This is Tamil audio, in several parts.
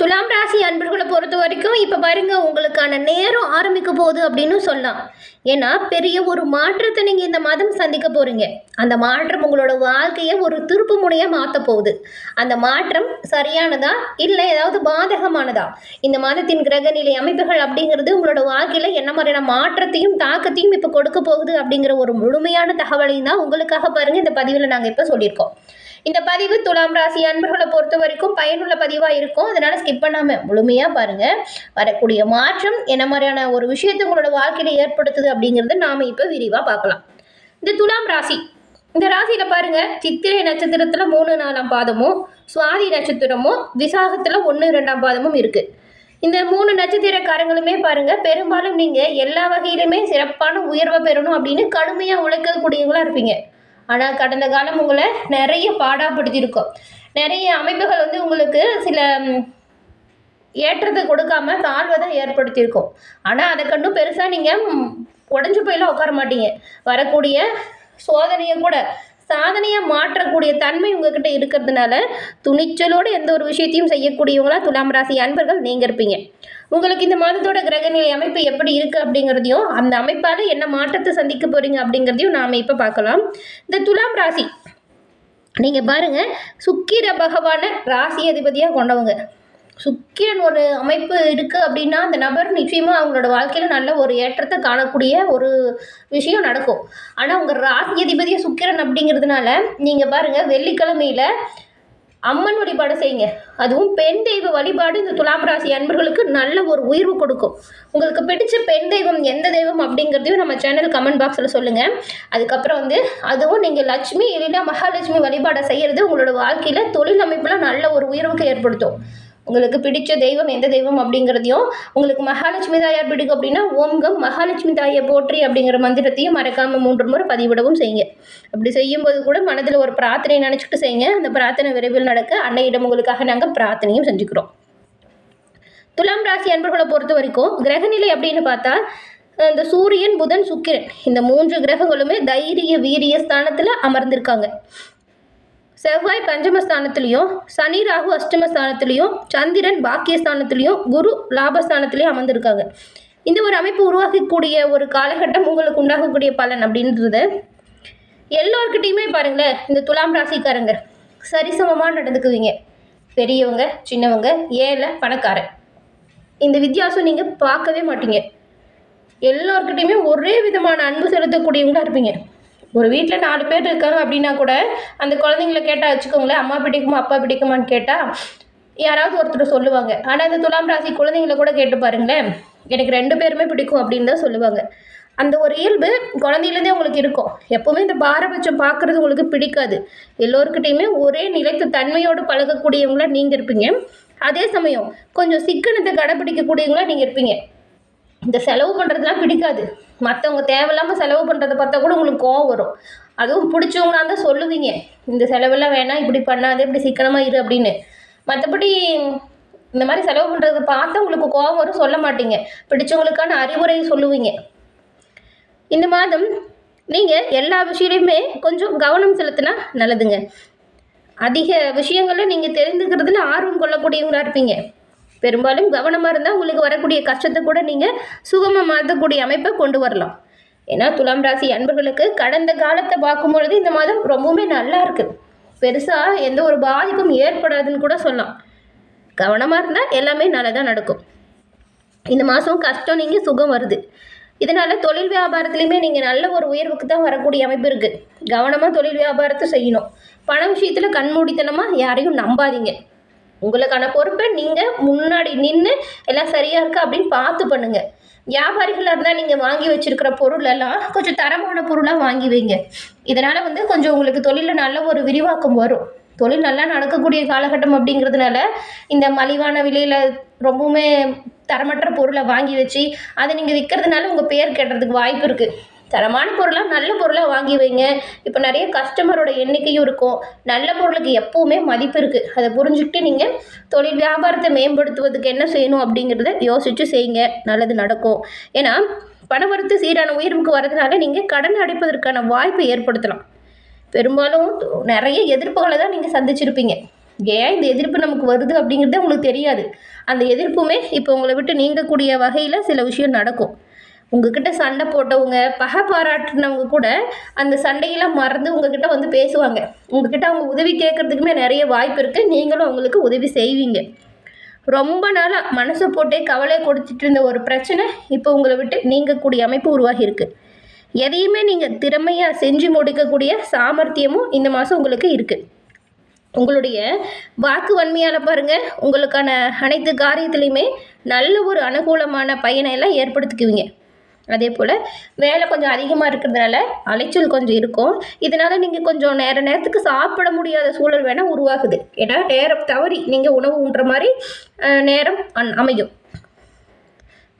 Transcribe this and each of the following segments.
துலாம் ராசி அன்பர்களை பொறுத்த வரைக்கும் இப்போ பாருங்க உங்களுக்கான நேரம் ஆரம்பிக்க போகுது அப்படின்னு சொல்லலாம். ஏன்னா பெரிய ஒரு மாற்றத்தை நீங்கள் இந்த மாதம் சந்திக்க போகிறீங்க அந்த மாற்றம் உங்களோட வாழ்க்கையை ஒரு திருப்பு முனையாக மாற்ற போகுது. அந்த மாற்றம் சரியானதா? இல்லை ஏதாவது பாதகமானதா? இந்த மாதத்தின் கிரகநிலை அமைப்புகள் அப்படிங்கிறது உங்களோட வாழ்க்கையில் என்ன மாதிரியான மாற்றத்தையும் தாக்கத்தையும் இப்போ கொடுக்க போகுது அப்படிங்கிற ஒரு முழுமையான தகவலையும் தான் உங்களுக்காக பாருங்கள் இந்த பதிவில் நாங்கள் இப்போ சொல்லியிருக்கோம். இந்த பதிவு துலாம் ராசி அன்பர்களை பொறுத்த வரைக்கும் பயனுள்ள பதிவாக இருக்கும். அதனால் ஸ்கிப் பண்ணாமல் முழுமையாக பாருங்கள் வரக்கூடிய மாற்றம் என்ன மாதிரியான ஒரு விஷயத்தை உங்களோட வாழ்க்கையில் ஏற்படுத்துது அப்படிங்கிறத நாம் இப்போ விரிவாக பார்க்கலாம். இந்த துலாம் ராசி. இந்த ராசியில் பாருங்கள் சித்திரை நட்சத்திரத்தில் மூணு நாலாம் பாதமும் சுவாதி நட்சத்திரமும் விசாகத்தில் ஒன்று ரெண்டாம் பாதமும் இருக்குது இந்த மூணு நட்சத்திரக்காரங்களுமே பாருங்கள் பெரும்பாலும் நீங்கள் எல்லா வகையிலுமே சிறப்பான உயர்வை பெறணும் அப்படின்னு கடுமையாக உழைக்கக்கூடியவங்களா இருப்பீங்க. ஆனால் கடந்த காலம் உங்களை நிறைய பாடாப்படுத்தியிருக்கோம். நிறைய அமைப்புகள் வந்து உங்களுக்கு சில ஏற்றத்தை கொடுக்காம தாழ்வை தான் ஏற்படுத்தியிருக்கோம். ஆனால் அதை கண்டும் பெருசாக நீங்கள் உடஞ்சி போயெல்லாம் உட்கார மாட்டீங்க. வரக்கூடிய சோதனையை கூட சாதனையாக மாற்றக்கூடிய தன்மை உங்ககிட்ட இருக்கிறதுனால துணிச்சலோடு எந்த ஒரு விஷயத்தையும் செய்யக்கூடியவங்களா துலாம் ராசி அன்பர்கள் நீங்கள் இருப்பீங்க. உங்களுக்கு இந்த மாதத்தோட கிரகநிலை அமைப்பு எப்படி இருக்குது அப்படிங்கிறதையும் அந்த அமைப்பால் என்ன மாற்றத்தை சந்திக்க போகிறீங்க அப்படிங்கிறதையும் நாம் இப்போ பார்க்கலாம். இந்த துலாம் ராசி நீங்கள் பாருங்கள் சுக்கிர பகவான ராசி அதிபதியாக கொண்டவங்க. சுக்கிரன் ஒரு அமைப்பு இருக்குது அப்படின்னா அந்த நபர் நிச்சயமாக அவங்களோட வாழ்க்கையில் நல்ல ஒரு ஏற்றத்தை காணக்கூடிய ஒரு விஷயம் நடக்கும். ஆனால் உங்கள் ராசி அதிபதியாக சுக்கிரன் அப்படிங்கிறதுனால நீங்கள் பாருங்கள் வெள்ளிக்கிழமையில் அம்மன் வழிபாடு செய்யுங்க. அதுவும் பெண் தெய்வ வழிபாடு இந்த துலாம் ராசி அன்பர்களுக்கு நல்ல ஒரு உயர்வு கொடுக்கும். உங்களுக்கு பிடிச்ச பெண் தெய்வம் எந்த தெய்வம் அப்படிங்கிறதையும் நம்ம சேனல் கமெண்ட் பாக்ஸில் சொல்லுங்கள் அதுக்கப்புறம் வந்து அதுவும் நீங்கள் லட்சுமி இல்லைன்னா மகாலட்சுமி வழிபாடை செய்கிறது உங்களோட வாழ்க்கையில் தொழில் அமைப்பில் நல்ல ஒரு உயர்வுக்கு ஏற்படுத்தும். உங்களுக்கு பிடிச்ச தெய்வம் எந்த தெய்வம் அப்படிங்கிறதையும் உங்களுக்கு மகாலட்சுமி தாயார் பிடிக்கும் அப்படின்னா ஓம்கம் மகாலட்சுமி தாயை போற்றி அப்படிங்கிற மந்திரத்தையும் மறக்காமல் மூன்று முறை பதிவிடவும் செய்யுங்க. அப்படி செய்யும்போது கூட மனதில் ஒரு பிரார்த்தனை நினச்சிட்டு செய்யுங்க. அந்த பிரார்த்தனை விரைவில் நடக்க அன்னையிடம் உங்களுக்காக நாங்கள் பிரார்த்தனையும் செஞ்சுக்கிறோம். துலாம் ராசி அன்பர்களை பொறுத்த வரைக்கும் கிரகநிலை அப்படின்னு பார்த்தா இந்த சூரியன் புதன் சுக்கிரன் இந்த மூன்று கிரகங்களுமே தைரிய வீரிய ஸ்தானத்தில் அமர்ந்திருக்காங்க. செவ்வாய் பஞ்சமஸ்தானத்திலையும் சனி ராகு அஷ்டமஸ்தானத்திலையும் சந்திரன் பாக்கியஸ்தானத்திலையும் குரு லாபஸ்தானத்துலேயும் அமர்ந்திருக்காங்க. இந்த ஒரு அமைப்பு உருவாக்கக்கூடிய ஒரு காலகட்டம் உங்களுக்கு உண்டாகக்கூடிய பலன் அப்படின்றது எல்லோருக்கிட்டையுமே பாருங்களேன் இந்த துலாம் ராசிக்காரங்க. சரிசமமாக நடந்துக்குவீங்க. பெரியவங்க சின்னவங்க ஏழை பணக்காரன். இந்த வித்தியாசம் நீங்கள் பார்க்கவே மாட்டீங்க. எல்லோருக்கிட்டையுமே ஒரே விதமான அன்பு செலுத்தக்கூடியவங்களாக இருப்பீங்க. ஒரு வீட்டில் நாலு பேர் இருக்காங்க அப்படின்னா கூட அந்த குழந்தைங்கள கேட்டால் வச்சுக்கோங்களேன் அம்மா பிடிக்குமா அப்பா பிடிக்குமான்னு கேட்டால் யாராவது ஒருத்தர் சொல்லுவாங்க. ஆனால் இந்த துலாம் ராசி குழந்தைங்கள கூட கேட்டு பாருங்களேன் எனக்கு ரெண்டு பேருமே பிடிக்கும் அப்படின்னு தான் சொல்லுவாங்க. அந்த ஒரு இயல்பு குழந்தையிலேருந்தே உங்களுக்கு இருக்கும். எப்போவுமே இந்த பாரபட்சம் பார்க்குறது உங்களுக்கு பிடிக்காது. எல்லோருக்கிட்டையுமே ஒரே நிலைத்து தன்மையோடு பழகக்கூடியவங்களா நீங்கள் இருப்பீங்க. அதே சமயம் கொஞ்சம் சிக்கனத்தை கடைப்பிடிக்கக்கூடியவங்களா நீங்கள் இருப்பீங்க. இந்த செலவு பண்ணுறதுலாம் பிடிக்காது. மற்றவங்க தேவையில்லாமல் செலவு பண்ணுறத பார்த்தா கூட உங்களுக்கு கோவம் வரும். அதுவும் பிடிச்சவங்களா இருந்தால் சொல்லுவீங்க. இந்த செலவெல்லாம் வேணாம் இப்படி பண்ணாது இப்படி சிக்கனமாக இரு அப்படின்னு. மற்றபடி இந்த மாதிரி செலவு பண்ணுறத பார்த்தா உங்களுக்கு கோவம் வரும் சொல்ல மாட்டீங்க. பிடிச்சவங்களுக்கான அறிவுரை சொல்லுவீங்க. இந்த மாதம் நீங்கள் எல்லா விஷயத்துலையுமே கொஞ்சம் கவனம் செலுத்தினா நல்லதுங்க. அதிக விஷயங்களை நீங்கள் தெரிந்துக்கிறதுல ஆர்வம் கொள்ளக்கூடியவங்களா இருப்பீங்க. பெரும்பாலும் கவனமாக இருந்தால் உங்களுக்கு வரக்கூடிய கஷ்டத்தை கூட நீங்கள் சுகமாக மாற்றக்கூடிய அமைப்பை கொண்டு வரலாம். ஏன்னா துலாம் ராசி அன்பர்களுக்கு கடந்த காலத்தை பார்க்கும்பொழுது இந்த மாதம் ரொம்பவுமே நல்லா இருக்குது பெருசாக எந்த ஒரு பாதிப்பும் ஏற்படாதுன்னு கூட சொல்லலாம். கவனமாக இருந்தால் எல்லாமே நல்லதாக நடக்கும். இந்த மாதம் கஷ்டம் நீங்கள் சுகம் வருது. இதனால் தொழில் வியாபாரத்துலேயுமே நீங்கள் நல்ல ஒரு உயர்வுக்கு தான் வரக்கூடிய அமைப்பு இருக்குது கவனமாக தொழில் வியாபாரத்தை செய்யணும். பண விஷயத்தில் கண்மூடித்தனமாக யாரையும் நம்பாதீங்க. உங்களுக்கான பொறுப்பை நீங்கள் முன்னாடி நின்று எல்லாம் சரியாக இருக்கா அப்படின்னு பார்த்து பண்ணுங்கள் வியாபாரிகளாக இருந்தால் நீங்கள் வாங்கி வச்சுருக்கிற பொருள் எல்லாம் கொஞ்சம் தரமான பொருளாக வாங்கி வைங்க. இதனால் வந்து கொஞ்சம் உங்களுக்கு தொழிலில் நல்ல ஒரு விரிவாக்கம் வரும். தொழில் நல்லா நடக்கக்கூடிய காலகட்டம் அப்படிங்கிறதுனால இந்த மலிவான விலையில் ரொம்பவுமே தரமற்ற பொருளை வாங்கி வச்சு அதை நீங்கள் விற்கிறதுனால உங்கள் பேர் கெட்டுறதுக்கு வாய்ப்பு இருக்குது தரமான பொருளாக நல்ல பொருளாக வாங்கி வைங்க. இப்போ நிறைய கஸ்டமரோட எண்ணிக்கையும் இருக்கும். நல்ல பொருளுக்கு எப்போவுமே மதிப்பு இருக்குது அதை புரிஞ்சுக்கிட்டு நீங்கள் தொழில் வியாபாரத்தை மேம்படுத்துவதுக்கு என்ன செய்யணும் அப்படிங்கிறத யோசித்து செய்யுங்க. நல்லது நடக்கும். ஏன்னா பணவரத்து சீரான உயர்வுக்கு வரதுனால நீங்கள் கடன் அடைப்பதற்கான வாய்ப்பை ஏற்படுத்தலாம். பெரும்பாலும் நிறைய எதிர்ப்புகளை தான் நீங்கள் சந்திச்சிருப்பீங்க. ஏன் இந்த எதிர்ப்பு நமக்கு வருது அப்படிங்கிறது உங்களுக்கு தெரியாது. அந்த எதிர்ப்புமே இப்போ உங்களை விட்டு நீங்கக்கூடிய வகையில் சில விஷயம் நடக்கும். உங்ககிட்ட சண்டை போட்டவங்க பகை பாராட்டினவங்க கூட அந்த சண்டையெல்லாம் மறந்து உங்ககிட்ட வந்து பேசுவாங்க. உங்ககிட்ட அவங்க உதவி கேட்கறதுக்குமே நிறைய வாய்ப்பு இருக்குது நீங்களும் அவங்களுக்கு உதவி செய்வீங்க. ரொம்ப நாளாக மனசை போட்டே கவலை கொடுத்துட்டு இருந்த ஒரு பிரச்சனை இப்போ உங்களை விட்டு நீங்கக்கூடிய அமைப்பு உருவாகியிருக்கு எதையுமே நீங்கள் திறமையாக செஞ்சு முடிக்கக்கூடிய சாமர்த்தியமும் இந்த மாதம் உங்களுக்கு இருக்குது உங்களுடைய வாக்கு வன்மையால் பாருங்கள் உங்களுக்கான அனைத்து காரியத்துலேயுமே நல்ல ஒரு அனுகூலமான பயனை எல்லாம் ஏற்படுத்திக்குவீங்க. அதே போல் வேலை கொஞ்சம் அதிகமாக இருக்கிறதுனால அலைச்சல் கொஞ்சம் இருக்கும். இதனால் நீங்கள் கொஞ்சம் நேர நேரத்துக்கு சாப்பிட முடியாத சூழல் வேணால் உருவாகுது. ஏன்னா நேரம் தவறி நீங்கள் உணவு உண்ற மாதிரி நேரம் அந் அமையும்.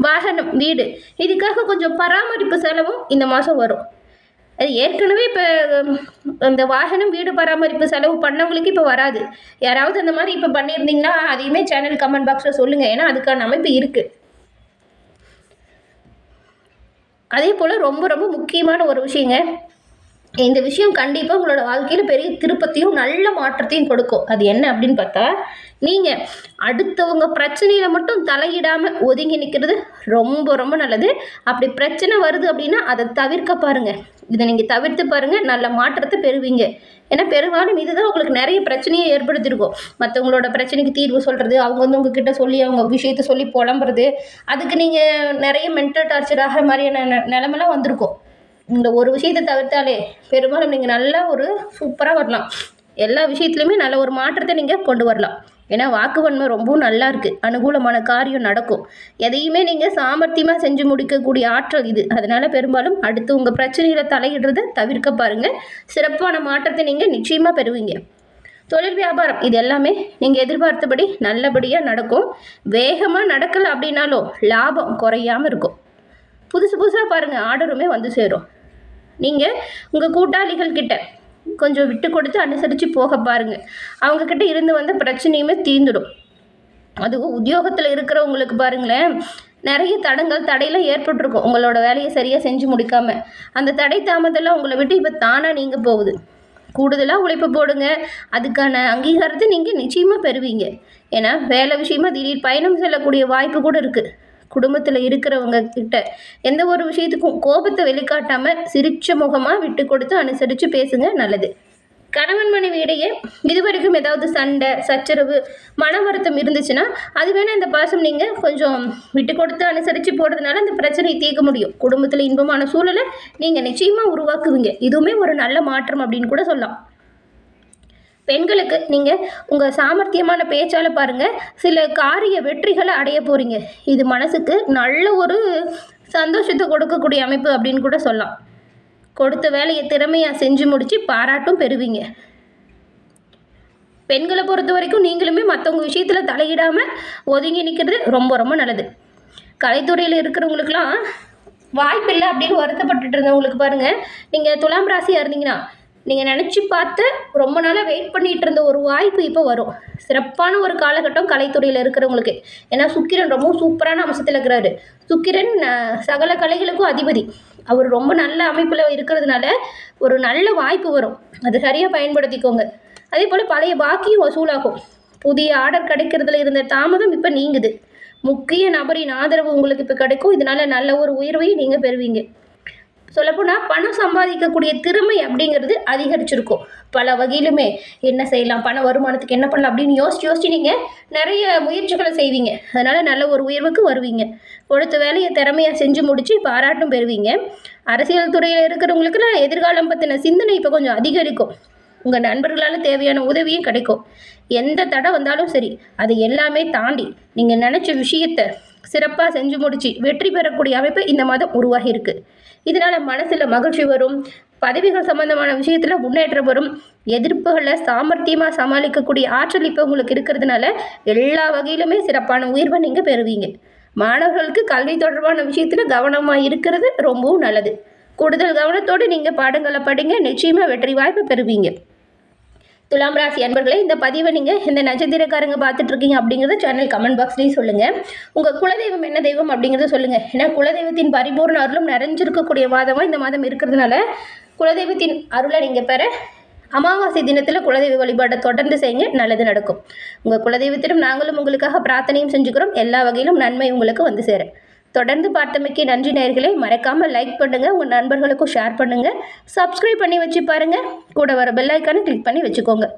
வாகனம் வீடு இதுக்காக கொஞ்சம் பராமரிப்பு செலவும் இந்த மாதம் வரும். அது ஏற்கனவே இப்போ அந்த வாகனம் வீடு பராமரிப்பு செலவு பண்ணவங்களுக்கு இப்போ வராது. யாராவது அந்த மாதிரி இப்போ பண்ணியிருந்தீங்கன்னா அதையுமே சேனல் கமெண்ட் பாக்ஸில் சொல்லுங்கள் ஏன்னா அதுக்கான அமைப்பு இருக்குது அதே போல் ரொம்ப ரொம்ப முக்கியமான ஒரு விஷயங்க. இந்த விஷயம் கண்டிப்பாக உங்களோட வாழ்க்கையில் பெரிய திருப்பத்தையும் நல்ல மாற்றத்தையும் கொடுக்கும். அது என்ன அப்படின்னு பார்த்தா நீங்கள் அடுத்தவங்க பிரச்சனையில் மட்டும் தலையிடாமல் ஒதுங்கி நிற்கிறது ரொம்ப ரொம்ப நல்லது. அப்படி பிரச்சனை வருது அப்படின்னா அதை தவிர்க்க பாருங்கள் இதை நீங்கள் தவிர்த்து பாருங்கள் நல்ல மாற்றத்தை பெறுவீங்க. ஏன்னா பெரும்பாலும் இதுதான் உங்களுக்கு நிறைய பிரச்சனையை ஏற்படுத்தியிருக்கும். மற்றவங்களோட பிரச்சனைக்கு தீர்வு சொல்கிறது அவங்க வந்து உங்ககிட்ட சொல்லி அவங்க விஷயத்த சொல்லி புலம்புறது அதுக்கு நீங்கள் நிறைய மென்டல் டார்ச்சர் ஆகிற மாதிரியான நெ- நிலமெல்லாம் வந்திருக்கும். இந்த ஒரு விஷயத்தை தவிர்த்தாலே பெரும்பாலும் நீங்கள் நல்லா ஒரு சூப்பராக வரலாம். எல்லா விஷயத்துலையுமே நல்ல ஒரு மாற்றத்தை நீங்கள் கொண்டு வரலாம். ஏன்னா வாக்குவன்மை ரொம்பவும் நல்லா இருக்குது அனுகூலமான காரியம் நடக்கும். எதையுமே நீங்கள் சாமர்த்தியமாக செஞ்சு முடிக்கக்கூடிய ஆற்றல் இது. அதனால் பெரும்பாலும் அடுத்து உங்கள் பிரச்சனையில் தலையிடுறதை தவிர்க்க பாருங்கள் சிறப்பான மாற்றத்தை நீங்கள் நிச்சயமாக பெறுவீங்க. தொழில் வியாபாரம் இது எல்லாமே நீங்கள் எதிர்பார்த்தபடி நல்லபடியாக நடக்கும். வேகமாக நடக்கலை அப்படின்னாலும் லாபம் குறையாமல் இருக்கும். புதுசு புதுசாக பாருங்கள் ஆர்டருமே வந்து சேரும். நீங்கள் உங்கள் கூட்டாளிகள் கிட்ட கொஞ்சம் விட்டு கொடுத்து அனுசரித்து போக பாருங்கள் அவங்கக்கிட்ட இருந்து வந்த பிரச்சனையுமே தீர்ந்துடும். அதுவும் உத்தியோகத்தில் இருக்கிறவங்களுக்கு பாருங்களேன் நிறைய தடங்கள் தடையெல்லாம் ஏற்பட்டிருக்கும். உங்களோட வேலையை சரியாக செஞ்சு முடிக்காமல் அந்த தடை தாமதெல்லாம் உங்களை விட்டு இப்போ தானாக நீங்கள் போகுது. கூடுதலாக உழைப்பு போடுங்க. அதுக்கான அங்கீகாரத்தை நீங்கள் நிச்சயமாக பெறுவீங்க. ஏன்னா வேலை விஷயமா திடீர் பயணம் செல்லக்கூடிய வாய்ப்பு கூட இருக்குது குடும்பத்தில் இருக்கிறவங்க கிட்ட எந்த ஒரு விஷயத்துக்கும் கோபத்தை வெளிக்காட்டாமல் சிரிச்ச முகமாக விட்டு கொடுத்து அனுசரித்து பேசுங்க நல்லது. கணவன் மனைவி இடையே இதுவரைக்கும் ஏதாவது சண்டை சச்சரவு மன வருத்தம் இருந்துச்சுன்னா அது வேணால் இந்த பாசம் நீங்கள் கொஞ்சம் விட்டு கொடுத்து அனுசரித்து போடுறதுனால அந்த பிரச்சனையை தீர்க்க முடியும். குடும்பத்தில் இன்பமான சூழலை நீங்கள் நிச்சயமாக உருவாக்குவீங்க. இதுவுமே ஒரு நல்ல மாற்றம் அப்படின்னு கூட சொல்லலாம். பெண்களுக்கு நீங்கள் உங்கள் சாமர்த்தியமான பேச்சால் பாருங்கள் சில காரிய வெற்றிகளை அடைய போகிறீங்க இது மனசுக்கு நல்ல ஒரு சந்தோஷத்தை கொடுக்கக்கூடிய அமைப்பு அப்படின்னு கூட சொல்லலாம். கொடுத்த வேலையை திறமையாக செஞ்சு முடித்து பாராட்டும் பெறுவீங்க. பெண்களை பொறுத்த வரைக்கும் நீங்களுமே மற்றவங்க விஷயத்தில் தலையிடாமல் ஒதுங்கி நிற்கிறது ரொம்ப ரொம்ப நல்லது. கலைத்துறையில் இருக்கிறவங்களுக்குலாம் வாய்ப்பில்லை அப்படின்னு வருத்தப்பட்டுட்டு இருந்தவங்களுக்கு பாருங்கள் நீங்கள் துலாம் ராசியாக இருந்தீங்கன்னா நீங்கள் நினச்சி பார்த்து ரொம்ப நாளாக வெயிட் பண்ணிகிட்டு இருந்த ஒரு வாய்ப்பு இப்போ வரும். சிறப்பான ஒரு காலகட்டம் கலைத்துறையில் இருக்கிறவங்களுக்கு. ஏன்னா சுக்கிரன் ரொம்ப சூப்பரான அம்சத்தில் இருக்கிறாரு. சுக்கிரன் சகல கலைகளுக்கும் அதிபதி. அவர் ரொம்ப நல்ல அமைப்பில் இருக்கிறதுனால ஒரு நல்ல வாய்ப்பு வரும். அது சரியாக பயன்படுத்திக்கோங்க. அதே போல் பழைய பாக்கியும் வசூலாகும். புதிய ஆர்டர் கிடைக்கிறதுல இருந்த தாமதம் இப்போ நீங்குது. முக்கிய நபரின் ஆதரவு உங்களுக்கு இப்போ கிடைக்கும். இதனால நல்ல ஒரு உயர்வையும் நீங்கள் பெறுவீங்க. சொல்லப்போனால் பணம் சம்பாதிக்கக்கூடிய திறமை அப்படிங்கிறது அதிகரிச்சிருக்கும். பல வகையிலுமே என்ன செய்யலாம் பண வருமானத்துக்கு என்ன பண்ணலாம் அப்படின்னு யோசிச்சு யோசிச்சு நீங்கள் நிறைய முயற்சிகளை செய்வீங்க. அதனால் நல்ல ஒரு உயர்வுக்கு வருவீங்க. கொடுத்த வேலையை திறமையாக செஞ்சு முடித்து பாராட்டும் பெறுவீங்க. அரசியல் துறையில் இருக்கிறவங்களுக்குலாம் எதிர்காலம் பற்றின சிந்தனை இப்போ கொஞ்சம் அதிகரிக்கும். உங்கள் நண்பர்களால் தேவையான உதவியும் கிடைக்கும். எந்த தடை வந்தாலும் சரி அது எல்லாமே தாண்டி நீங்கள் நினச்ச விஷயத்தை சிறப்பாக செஞ்சு முடிச்சு வெற்றி பெறக்கூடிய அமைப்பு இந்த மாதம் உருவாகி இருக்கு. இதனால் மனசில் மகிழ்ச்சி வரும் பதவிகள் சம்பந்தமான விஷயத்தில் முன்னேற்றம் வரும் எதிர்ப்புகளை சாமர்த்தியமாக சமாளிக்கக்கூடிய ஆற்றல் இப்போ உங்களுக்கு இருக்கிறதுனால எல்லா வகையிலுமே சிறப்பான உயர்வை நீங்கள் பெறுவீங்க. மாணவர்களுக்கு கல்வி தொடர்பான விஷயத்தில் கவனமாக இருக்கிறது ரொம்பவும் நல்லது. கூடுதல் கவனத்தோடு நீங்கள் பாடங்களை படிங்க நிச்சயமாக வெற்றி வாய்ப்பு பெறுவீங்க. துலாம் ராசி அன்பர்களே இந்த பதிவை நீங்கள் இந்த நட்சத்திரக்காரங்க பார்த்துட்டு இருக்கீங்க அப்படிங்கிறத சேனல் கமெண்ட் பாக்ஸ்லேயும் சொல்லுங்கள் உங்கள் குலதெய்வம் என்ன தெய்வம் அப்படிங்கிறத சொல்லுங்கள் ஏன்னா குலதெய்வத்தின் பரிபூர்ண அருளும் நிறைஞ்சிருக்கக்கூடிய மாதமாக இந்த மாதம் இருக்கிறதுனால குலதெய்வத்தின் அருளை நீங்கள் பெற அமாவாசை தினத்தில் குலதெய்வ வழிபாட்டை தொடர்ந்து செய்யுங்க. நல்லது நடக்கும். உங்கள் குலதெய்வத்திடம் நாங்களும் உங்களுக்காக பிரார்த்தனையும் செஞ்சுக்கிறோம். எல்லா வகையிலும் நன்மை உங்களுக்கு வந்து சேரும். தொடர்ந்து பார்த்தமைக்கு நன்றி நேயர்களே. மறக்காமல் லைக் பண்ணுங்கள் உங்கள் நண்பர்களுக்கும் ஷேர் பண்ணுங்கள் சப்ஸ்கிரைப் பண்ணி வச்சு பாருங்கள் கூட வர பெல் கிளிக் பண்ணி வச்சுக்கோங்க.